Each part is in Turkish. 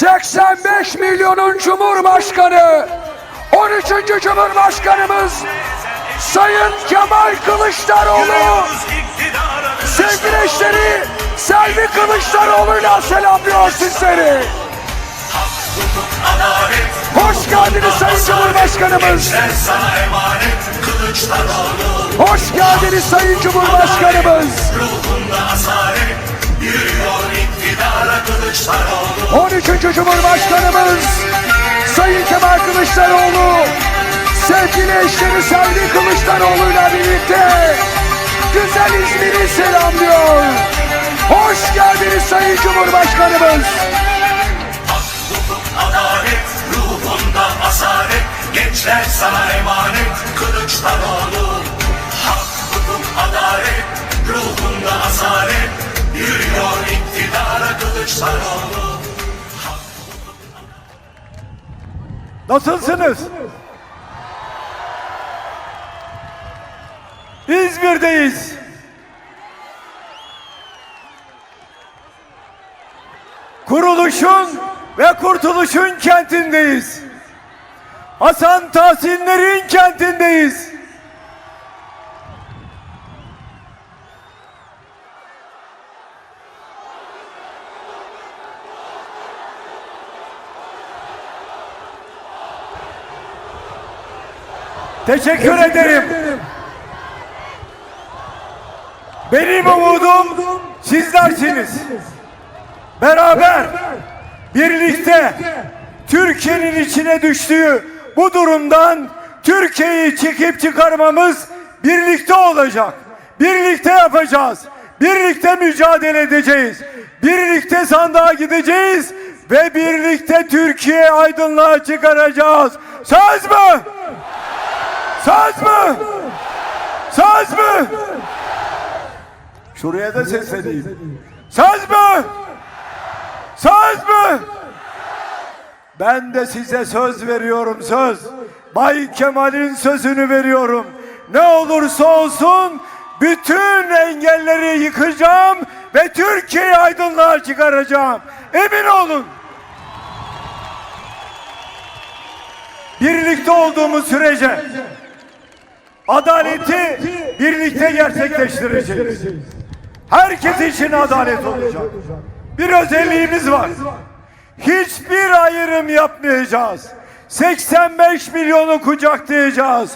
85 milyonun Cumhurbaşkanı 13. Cumhurbaşkanımız Sayın Kemal Kılıçdaroğlu sevgili eşleri Selvi Kılıçdaroğlu'yla selamlıyor sizleri. Hoş geldiniz Sayın Cumhurbaşkanımız. Hoş geldiniz Sayın Cumhurbaşkanımız. Ruhunda asalet Yürüyor 13. Cumhurbaşkanımız Sayın Kemal Kılıçdaroğlu sevgili eşleri Selvi Kılıçdaroğlu'yla birlikte güzel İzmir'i selamlıyor. Hoş geldiniz Sayın Cumhurbaşkanımız. Hak, adalet Ruhunda asalet Gençler sana emanet Kılıçdaroğlu Hak, hukuk, adalet Ruhunda asalet Yürüyor iktidara Kılıçdaroğlu Nasılsınız? İzmir'deyiz. Kuruluşun ve kurtuluşun kentindeyiz. Hasan Tahsinlerin kentindeyiz. Teşekkür ederim. Benim umudum sizlersiniz. Beraber, birlikte Türkiye'nin içine düştüğü bu durumdan Türkiye'yi çekip çıkarmamız birlikte olacak. Birlikte yapacağız. Birlikte mücadele edeceğiz. Birlikte sandığa gideceğiz ve birlikte Türkiye aydınlığa çıkaracağız. Söz mü? Söz mü? Söz mü? Şuraya da sesleneyim. Söz mü? Söz mü? Ben de size söz veriyorum söz. Bay Kemal'in sözünü veriyorum. Ne olursa olsun bütün engelleri yıkacağım ve Türkiye'yi aydınlığa çıkaracağım. Emin olun. Birlikte olduğumuz sürece adaleti birlikte gerçekleştireceğiz. Herkes için adalet olacak. Bir özelliğimiz var. Hiçbir ayrım yapmayacağız. 85 milyonu kucaklayacağız.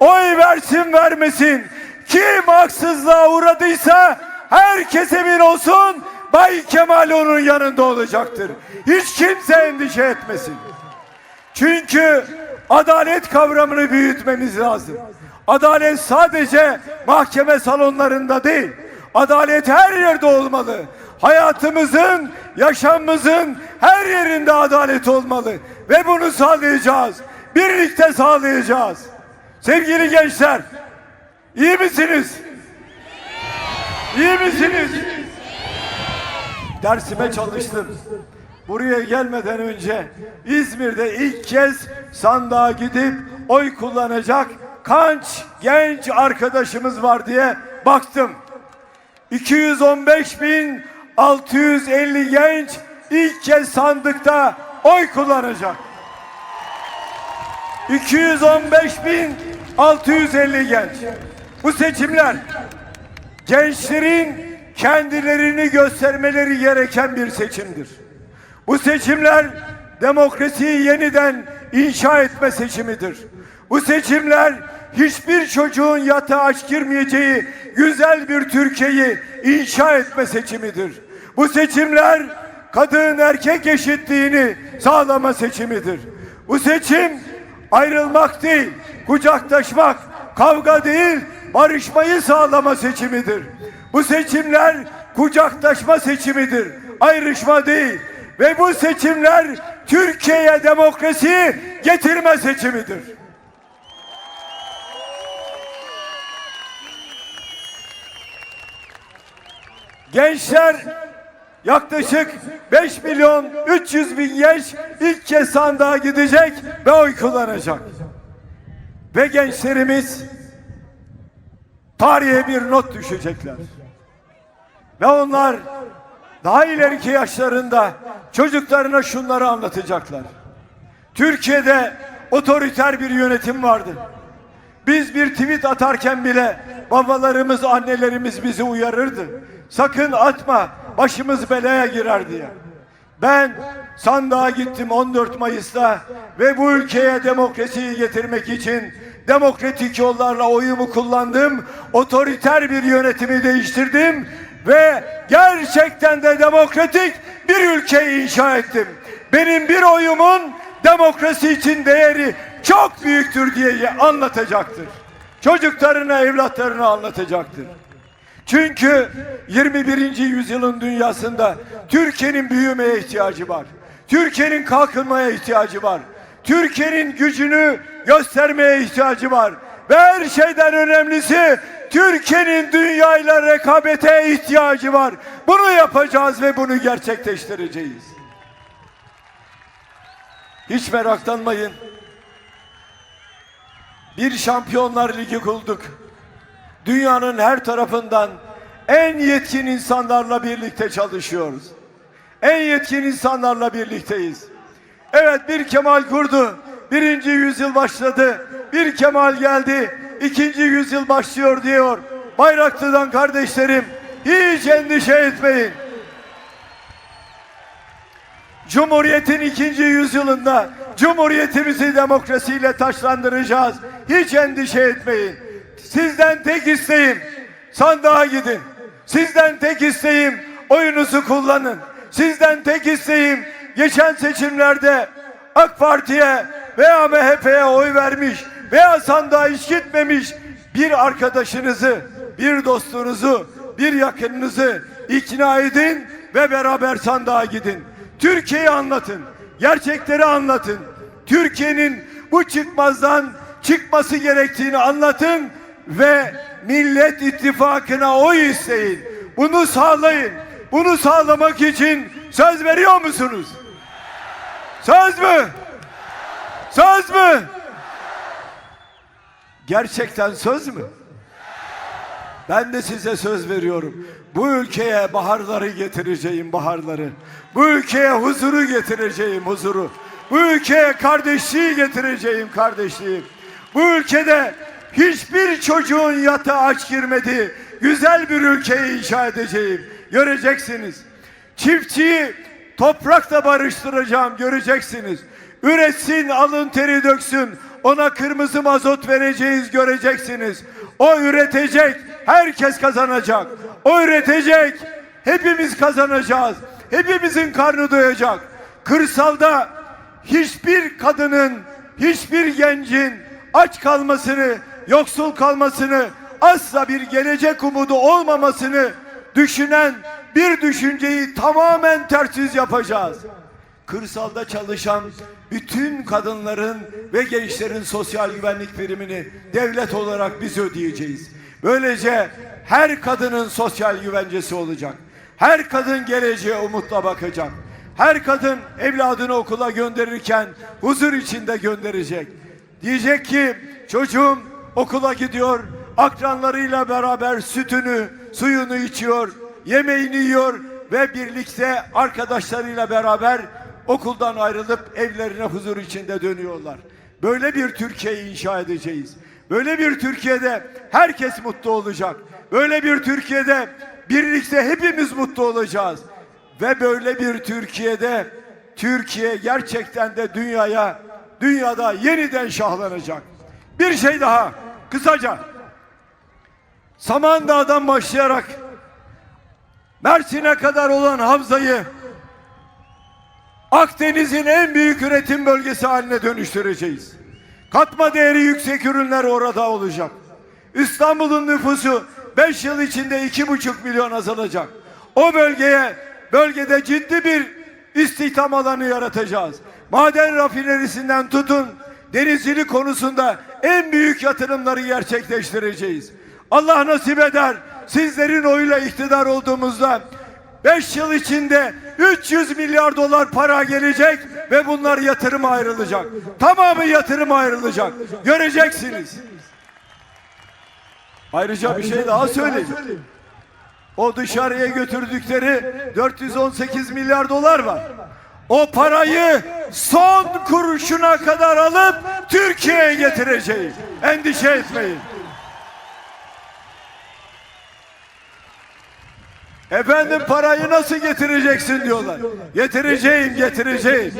Oy versin vermesin. Kim haksızlığa uğradıysa herkes emin olsun Bay Kemal onun yanında olacaktır. Hiç kimse endişe etmesin. Çünkü adalet kavramını büyütmemiz lazım. Adalet sadece mahkeme salonlarında değil. Adalet her yerde olmalı. Hayatımızın, yaşamımızın her yerinde adalet olmalı. Ve bunu sağlayacağız. Birlikte sağlayacağız. Sevgili gençler, iyi misiniz? İyi misiniz? Dersime çalıştım. Buraya gelmeden önce İzmir'de ilk kez sandığa gidip oy kullanacak kaç genç arkadaşımız var diye baktım. 215.650 genç ilk kez sandıkta oy kullanacak. 215.650 genç. Bu seçimler gençlerin kendilerini göstermeleri gereken bir seçimdir. Bu seçimler demokrasiyi yeniden inşa etme seçimidir. Bu seçimler hiçbir çocuğun yatağa aç girmeyeceği güzel bir Türkiye'yi inşa etme seçimidir. Bu seçimler kadın erkek eşitliğini sağlama seçimidir. Bu seçim ayrılmak değil, kucaklaşmak, kavga değil, barışmayı sağlama seçimidir. Bu seçimler kucaklaşma seçimidir, ayrışma değil. Ve bu seçimler Türkiye'ye demokrasiyi getirme seçimidir. Gençler yaklaşık 5 milyon 300 bin genç ilk kez sandığa gidecek ve oy kullanacak. Ve gençlerimiz tarihe bir not düşecekler. Ve onlar daha ileriki yaşlarında çocuklarına şunları anlatacaklar. Türkiye'de otoriter bir yönetim vardı. Biz bir tweet atarken bile babalarımız, annelerimiz bizi uyarırdı. Sakın atma, başımız belaya girer diye. Ben sandığa gittim 14 Mayıs'ta ve bu ülkeye demokrasiyi getirmek için demokratik yollarla oyumu kullandım. Otoriter bir yönetimi değiştirdim ve gerçekten de demokratik bir ülkeyi inşa ettim. Benim bir oyumun demokrasi için değeri çok büyüktür diye anlatacaktır. Çocuklarına, evlatlarına anlatacaktır. Çünkü 21. yüzyılın dünyasında Türkiye'nin büyümeye ihtiyacı var. Türkiye'nin kalkınmaya ihtiyacı var. Türkiye'nin gücünü göstermeye ihtiyacı var. Ve her şeyden önemlisi Türkiye'nin dünyayla rekabete ihtiyacı var. Bunu yapacağız ve bunu gerçekleştireceğiz. Hiç meraklanmayın. Bir Şampiyonlar Ligi kulduk. Dünyanın her tarafından en yetkin insanlarla birlikte çalışıyoruz. En yetkin insanlarla birlikteyiz. Evet bir Kemal kurdu. Birinci yüzyıl başladı. Bir Kemal geldi. İkinci yüzyıl başlıyor diyor. Bayraklı'dan kardeşlerim hiç endişe etmeyin. Cumhuriyetin ikinci yüzyılında Cumhuriyetimizi demokrasiyle taşlandıracağız. Hiç endişe etmeyin. Sizden tek isteğim sandığa gidin. Sizden tek isteğim oyunuzu kullanın. Sizden tek isteğim geçen seçimlerde AK Parti'ye veya MHP'ye oy vermiş veya sandığa hiç gitmemiş bir arkadaşınızı, bir dostunuzu, bir yakınınızı ikna edin ve beraber sandığa gidin. Türkiye'yi anlatın. Gerçekleri anlatın. Türkiye'nin bu çıkmazdan çıkması gerektiğini anlatın ve Millet İttifakı'na oy isteyin. Bunu sağlayın. Bunu sağlamak için söz veriyor musunuz? Söz mü? Söz mü? Gerçekten söz mü? Ben de size söz veriyorum. Bu ülkeye baharları getireceğim baharları. Bu ülkeye huzuru getireceğim huzuru. Bu ülkeye kardeşliği getireceğim kardeşliği. Bu ülkede hiçbir çocuğun yatağa aç girmediği güzel bir ülkeyi inşa edeceğim. Göreceksiniz. Çiftçiyi toprakla barıştıracağım göreceksiniz. Üretsin, alın teri döksün. Ona kırmızı mazot vereceğiz göreceksiniz. O üretecek, herkes kazanacak. O üretecek, hepimiz kazanacağız. Hepimizin karnı doyacak. Kırsalda hiçbir kadının, hiçbir gencin aç kalmasını, yoksul kalmasını, asla bir gelecek umudu olmamasını düşünen bir düşünceyi tamamen tersiz yapacağız. Kırsalda çalışan bütün kadınların ve gençlerin sosyal güvenlik primini devlet olarak biz ödeyeceğiz. Böylece her kadının sosyal güvencesi olacak. Her kadın geleceğe umutla bakacak. Her kadın evladını okula gönderirken huzur içinde gönderecek. Diyecek ki çocuğum okula gidiyor, akranlarıyla beraber sütünü, suyunu içiyor, yemeğini yiyor ve birlikte arkadaşlarıyla beraber okuldan ayrılıp evlerine huzur içinde dönüyorlar. Böyle bir Türkiye'yi inşa edeceğiz. Böyle bir Türkiye'de herkes mutlu olacak. Böyle bir Türkiye'de birlikte hepimiz mutlu olacağız. Ve böyle bir Türkiye'de Türkiye gerçekten de dünyaya dünyada yeniden şahlanacak. Bir şey daha kısaca Samandağ'dan başlayarak Mersin'e kadar olan havzayı Akdeniz'in en büyük üretim bölgesi haline dönüştüreceğiz. Katma değeri yüksek ürünler orada olacak. İstanbul'un nüfusu 5 yıl içinde 2,5 milyon azalacak. O bölgeye, bölgede ciddi bir istihdam alanı yaratacağız. Maden rafinerisinden tutun, denizcilik konusunda en büyük yatırımları gerçekleştireceğiz. Allah nasip eder, sizlerin oyuyla iktidar olduğumuzda 5 yıl içinde 300 milyar dolar para gelecek ve bunlar yatırıma ayrılacak. Tamamı yatırıma ayrılacak. Göreceksiniz. Ayrıca bir şey daha söyleyeyim. O dışarıya götürdükleri 418 milyar dolar var. O parayı son kuruşuna kadar alıp Türkiye'ye getireceğim. Endişe etmeyin. Efendim parayı nasıl getireceksin diyorlar. Getireceğim, getireceğim.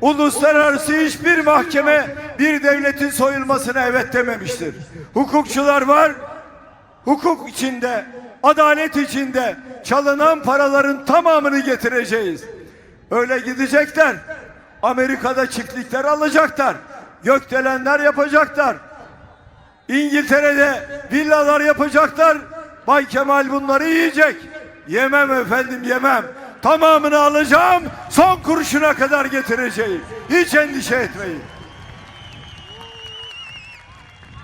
Uluslararası hiçbir mahkeme bir devletin soyulmasına evet dememiştir. Hukukçular var, hukuk içinde, adalet içinde çalınan paraların tamamını getireceğiz. Öyle gidecekler. Amerika'da çiftlikler alacaklar. Gökdelenler yapacaklar. İngiltere'de villalar yapacaklar. Bay Kemal bunları yiyecek. Yemem efendim yemem. Tamamını alacağım. Son kuruşuna kadar getireceğim. Hiç endişe etmeyin.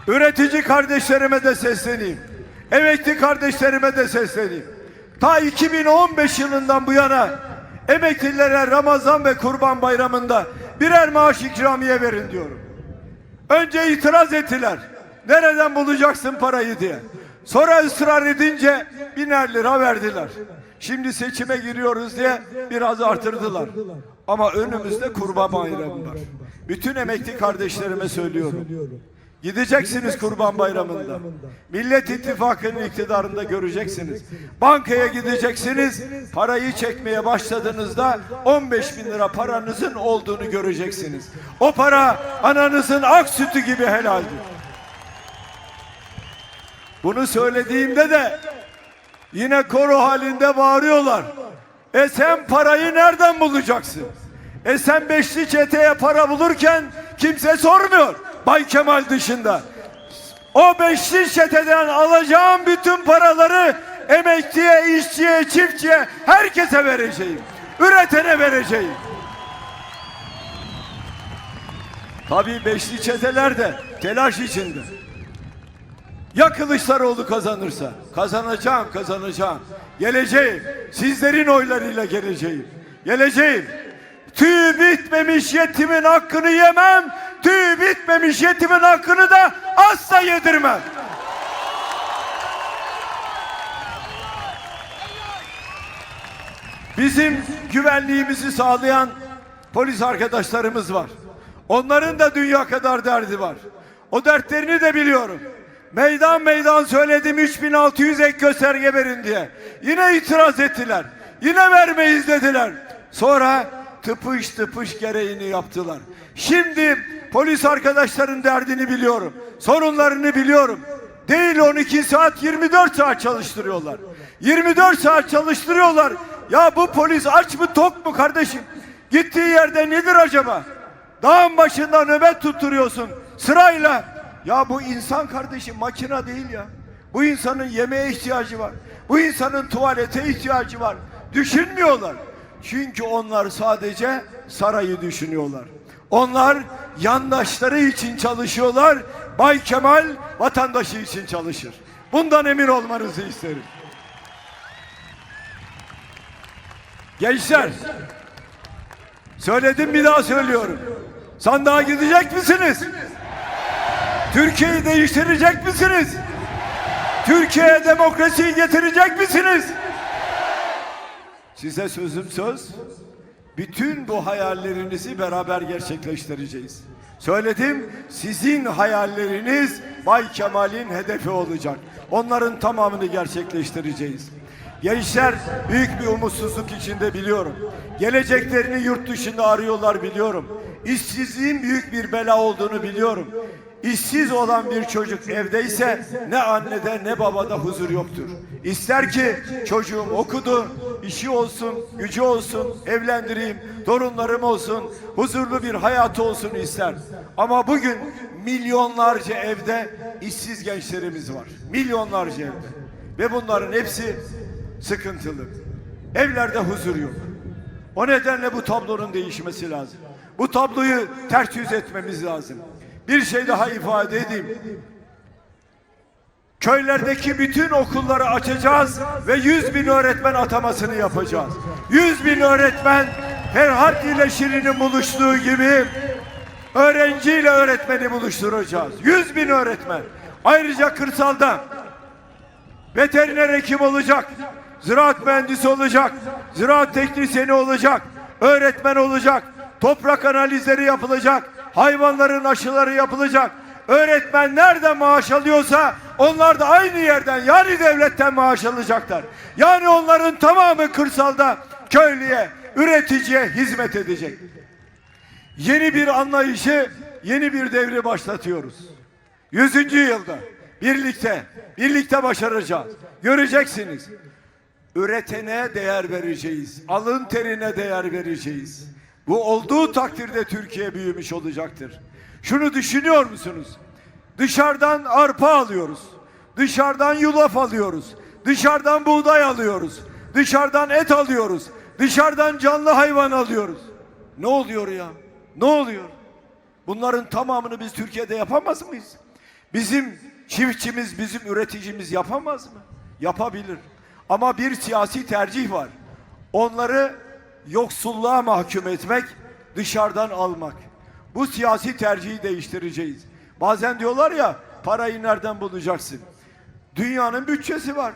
Üretici kardeşlerime de sesleneyim. Emekli kardeşlerime de sesleneyim. Ta 2015 yılından bu yana emeklilere Ramazan ve Kurban Bayramı'nda birer maaş ikramiye verin diyorum. Önce itiraz ettiler. Nereden bulacaksın parayı diye. Sonra ısrar edince biner lira verdiler. Şimdi seçime giriyoruz diye biraz artırdılar. Ama önümüzde kurban bayramı var. Bütün emekli kardeşlerime söylüyorum. Gideceksiniz kurban bayramında. Millet İttifakı'nın iktidarında göreceksiniz. Bankaya gideceksiniz. Parayı çekmeye başladığınızda 15 bin lira paranızın olduğunu göreceksiniz. O para ananızın ak sütü gibi helaldir. Bunu söylediğimde de yine koro halinde bağırıyorlar. E sen parayı nereden bulacaksın? E sen beşli çeteye para bulurken kimse sormuyor. Bay Kemal dışında. O beşli çeteden alacağım bütün paraları emekliye, işçiye, çiftçiye, herkese vereceğim. Üretene vereceğim. Tabii beşli çeteler de telaş içinde. Ya Kılıçdaroğlu kazanırsa? Kazanacağım, kazanacağım. Geleceğim. Sizlerin oylarıyla geleceğim. Geleceğim. Tüy bitmemiş yetimin hakkını yemem. Tüy bitmemiş yetimin hakkını da asla yedirmem. Bizim güvenliğimizi sağlayan polis arkadaşlarımız var. Onların da dünya kadar derdi var. O dertlerini de biliyorum. Meydan meydan söyledim 3600 ek gösterge verin diye. Yine itiraz ettiler. Yine vermeyiz dediler. Sonra tıpış tıpış gereğini yaptılar. Şimdi polis arkadaşların derdini biliyorum. Sorunlarını biliyorum. Değil 12 saat 24 saat çalıştırıyorlar. 24 saat çalıştırıyorlar. Ya bu polis aç mı tok mu kardeşim? Gittiği yerde nedir acaba? Dağın başında nöbet tutturuyorsun sırayla. Ya bu insan kardeşim makina değil ya. Bu insanın yemeğe ihtiyacı var. Bu insanın tuvalete ihtiyacı var. Düşünmüyorlar. Çünkü onlar sadece sarayı düşünüyorlar. Onlar yandaşları için çalışıyorlar. Bay Kemal vatandaşı için çalışır. Bundan emin olmanızı isterim. Gençler, söyledim bir daha söylüyorum. Sandığa gidecek misiniz? Türkiye'yi değiştirecek misiniz? Türkiye'ye demokrasiyi getirecek misiniz? Size sözüm söz. Bütün bu hayallerinizi beraber gerçekleştireceğiz. Söyledim, sizin hayalleriniz Bay Kemal'in hedefi olacak. Onların tamamını gerçekleştireceğiz. Gençler büyük bir umutsuzluk içinde biliyorum. Geleceklerini yurt dışında arıyorlar biliyorum. İşsizliğin büyük bir bela olduğunu biliyorum. İşsiz olan bir çocuk evdeyse ne annede ne babada huzur yoktur. İster ki çocuğum okudu, işi olsun, gücü olsun, evlendireyim, torunlarım olsun, huzurlu bir hayatı olsun ister. Ama bugün milyonlarca evde işsiz gençlerimiz var. Milyonlarca evde. Ve bunların hepsi sıkıntılı. Evlerde huzur yok. O nedenle bu tablonun değişmesi lazım. Bu tabloyu ters yüz etmemiz lazım. Bir şey daha ifade edeyim. Köylerdeki bütün okulları açacağız ve 100 bin öğretmen atamasını yapacağız. 100 bin öğretmen Ferhat ile Şirin'in buluştuğu gibi öğrenciyle öğretmeni buluşturacağız. 100 bin öğretmen. Ayrıca kırsalda veteriner hekim olacak. ziraat mühendisi olacak, ziraat teknisyeni olacak, öğretmen olacak, toprak analizleri yapılacak, hayvanların aşıları yapılacak. Öğretmen nereden maaş alıyorsa onlar da aynı yerden yani devletten maaş alacaklar. Yani onların tamamı kırsalda köylüye, üreticiye hizmet edecek. Yeni bir anlayışı, yeni bir devri başlatıyoruz. Yüzüncü yılda birlikte, birlikte başaracağız. Göreceksiniz. Üretene değer vereceğiz. Alın terine değer vereceğiz. Bu olduğu takdirde Türkiye büyümüş olacaktır. Şunu düşünüyor musunuz? Dışarıdan arpa alıyoruz. Dışarıdan yulaf alıyoruz. Dışarıdan buğday alıyoruz. Dışarıdan et alıyoruz. Dışarıdan canlı hayvan alıyoruz. Ne oluyor ya? Ne oluyor? Bunların tamamını biz Türkiye'de yapamaz mıyız? Bizim çiftçimiz, bizim üreticimiz yapamaz mı? Yapabilir. Ama bir siyasi tercih var. Onları yoksulluğa mahkum etmek, dışarıdan almak. Bu siyasi tercihi değiştireceğiz. Bazen diyorlar ya parayı nereden bulacaksın? Dünyanın bütçesi var.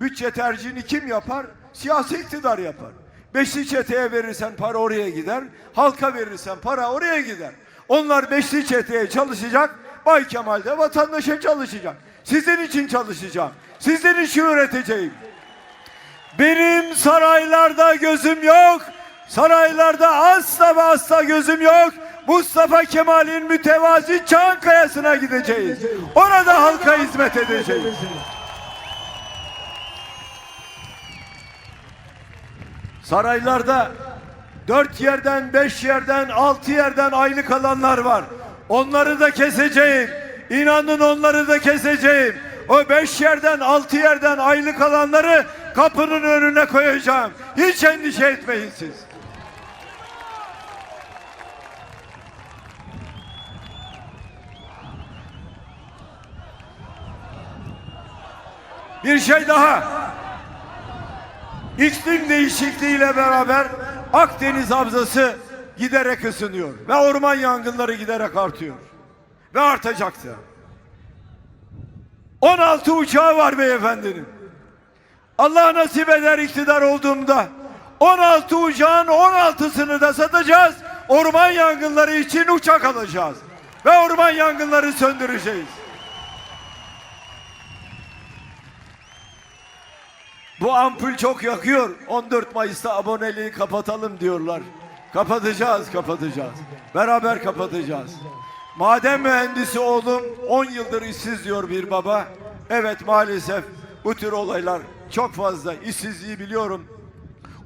Bütçe tercihini kim yapar? Siyasi iktidar yapar. Beşli çeteye verirsen para oraya gider. Halka verirsen para oraya gider. Onlar beşli çeteye çalışacak. Bay Kemal de vatandaşa çalışacak. Sizin için çalışacağım. Sizin için üreteceğim. Benim saraylarda gözüm yok. Saraylarda asla ve asla gözüm yok. Mustafa Kemal'in mütevazi Çankaya'sına gideceğiz. Orada halka hizmet edeceğiz. Saraylarda dört yerden, beş yerden, altı yerden aylık alanlar var. Onları da keseceğim. İnanın onları da keseceğim. O beş yerden, altı yerden aylık alanları kapının önüne koyacağım. Hiç endişe etmeyin siz. Bir şey daha. İklim değişikliğiyle beraber Akdeniz havzası giderek ısınıyor ve orman yangınları giderek artıyor ve artacaktı. 16 uçağı var beyefendinin. Allah nasip eder iktidar olduğumda 16 uçağın 16'sını da satacağız. Orman yangınları için uçak alacağız ve orman yangınları söndüreceğiz. Bu ampul çok yakıyor. 14 Mayıs'ta aboneliği kapatalım diyorlar. Kapatacağız, kapatacağız. Beraber kapatacağız. Maden mühendisi oğlum 10 yıldır işsiz diyor bir baba. Evet maalesef bu tür olaylar çok fazla. İşsizliği biliyorum.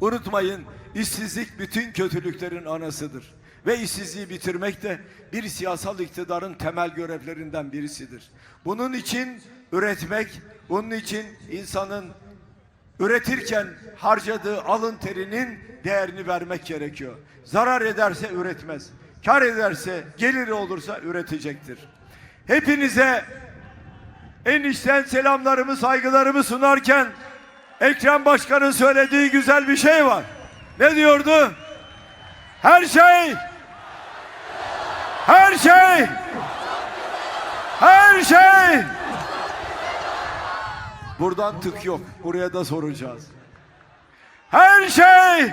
Unutmayın işsizlik bütün kötülüklerin anasıdır. Ve işsizliği bitirmek de bir siyasal iktidarın temel görevlerinden birisidir. Bunun için üretmek, bunun için insanın üretirken harcadığı alın terinin değerini vermek gerekiyor. Zarar ederse üretmez. Kar ederse, geliri olursa üretecektir. Hepinize en içten selamlarımı, saygılarımı sunarken Ekrem Başkan'ın söylediği güzel bir şey var. Ne diyordu? Her şey her şey her şey Buradan tık yok. Buraya da soracağız. Her şey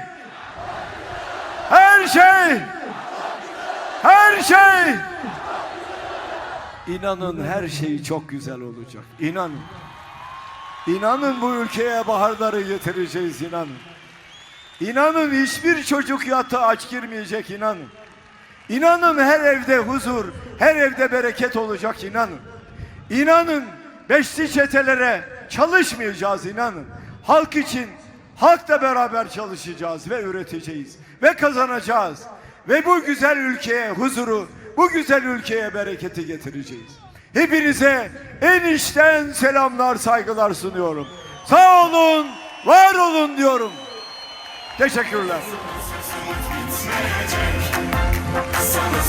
her şey her şey İnanın her şey çok güzel olacak. İnanın. İnanın bu ülkeye baharları getireceğiz inanın. İnanın hiçbir çocuk yatağa aç girmeyecek inanın. İnanın her evde huzur, her evde bereket olacak inanın. İnanın beşli çetelere çalışmayacağız inanın. Halk için halkla beraber çalışacağız ve üreteceğiz ve kazanacağız. Ve bu güzel ülkeye huzuru, bu güzel ülkeye bereketi getireceğiz. Hepinize en içten selamlar, saygılar sunuyorum. Sağ olun, var olun diyorum. Teşekkürler. Sana